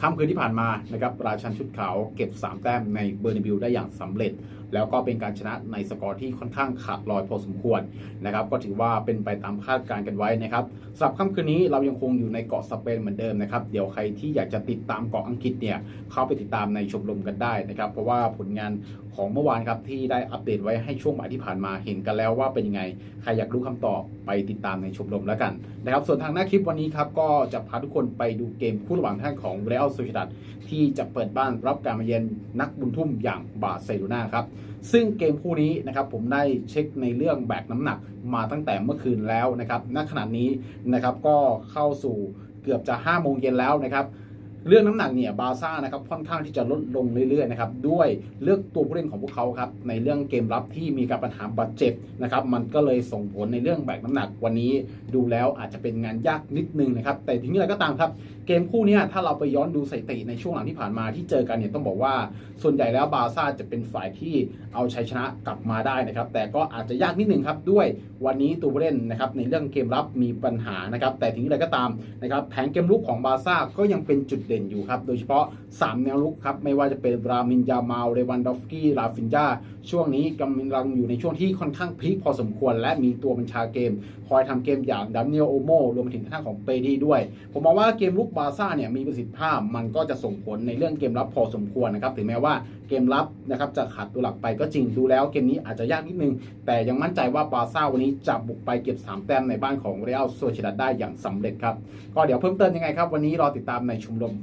ค่ำคืนที่ผ่านมานะครับราชันชุดขาวเก็บ 3 แต้มในเบอร์นาบิวได้อย่างสำเร็จ แล้วก็เป็นการชนะในสกอร์ที่ค่อนข้างขาดลอยพอสมควรนะครับก็ถือว่าเป็นไปตามคาดการณ์กันไว้นะครับสำหรับค่ำคืนนี้เรายังคงอยู่ในเกาะสเปนเหมือนเดิมนะครับเดี๋ยวใครที่อยากจะติดตามเกาะอังกฤษเนี่ยเข้าไปติดตามในชมรมกันได้นะครับเพราะว่าผลงานของเมื่อวานครับที่ได้อัปเดตไว้ให้ช่วงบ่ายที่ผ่านมาเห็นกันแล้วว่าเป็นยังไงใครอยากรู้คำตอบไปติดตามในชมรมแล้วกันนะครับส่วนทางหน้าคลิปวันนี้ครับก็จะพาทุกคนไปดูเกมคู่ระหว่างท่านของเรอัลโซชิดัดที่จะเปิดบ้านรับการมาเยือนนักบุญทุ่มอย่างบาเซโลนาครับซึ่งเกมคู่นี้นะครับผมได้เช็คในเรื่องแบกน้ำหนักมาตั้งแต่เมื่อคืนแล้วนะครับณขณะนี้นะครับก็เข้าสู่เกือบจะ5โมงเย็นแล้วนะครับ เรื่องน้ำหนักเนี่ยบาร์ซ่านะครับค่อนข้างที่จะลดลงเรื่อยๆนะครับด้วยเลือกตัวผู้เล่นของพวกเขาครับในเรื่องเกมรับที่มีการปัญหาบาดเจ็บนะครับมันก็เลยส่งผลในเรื่องแบกน้ำหนักวันนี้ดูแล้วอาจจะเป็นงานยากนิดนึงนะครับแต่ถึงอย่างไรก็ตามครับ เกมคู่นี้ถ้าเราไปย้อนดูสถิติในช่วงหลังที่ผ่านมาที่เจอกันเนี่ยต้องบอกว่าส่วนใหญ่แล้วบาร์ซ่าจะเป็นฝ่ายที่เอาชัยชนะกลับมาได้นะครับแต่ก็อาจจะยากนิดนึงครับด้วยวันนี้ตัวผู้เล่นนะครับในเรื่องเกมรับมีปัญหานะครับแต่ถึงอย่างไรก็ตามนะครับแผนเกมลุกของบาซ่าก็ยังเป็นจุดเด่นอยู่ครับ โดยเฉพาะ 3 แนวลุกครับ ไม่ว่าจะเป็นรามินยามาลเรวันดอฟกี้ลาฟินจาช่วงนี้กำลังอยู่ในช่วงที่ค่อนข้างพีคพอสมควร และมีตัวบัญชาเกม คอยทำเกมอย่างดัมเนียลโอโมรวมไปถึงทางด้าของเปดีด้วย ผมมองว่าเกมลุกบาซ่าเนี่ยมีประสิทธิภาพมันก็จะส่งผลในเรื่องเกมรับพอสมควรนะครับถึงแม้ว่าเกมรับนะครับจะขาดตัวหลักไปก็จริงดูแล้วเกมนี้อาจจะยากนิดนึง แต่ยังมั่นใจว่าบาซ่าวันนี้จะบุกไปเก็บ 3 แต้มในบ้านของเรอัลโซเชดัดได้อย่างสำเร็จครับก็เดี๋ยวเพิ่มเติมยังไงครับ วันนี้รอติดตามในชุมรม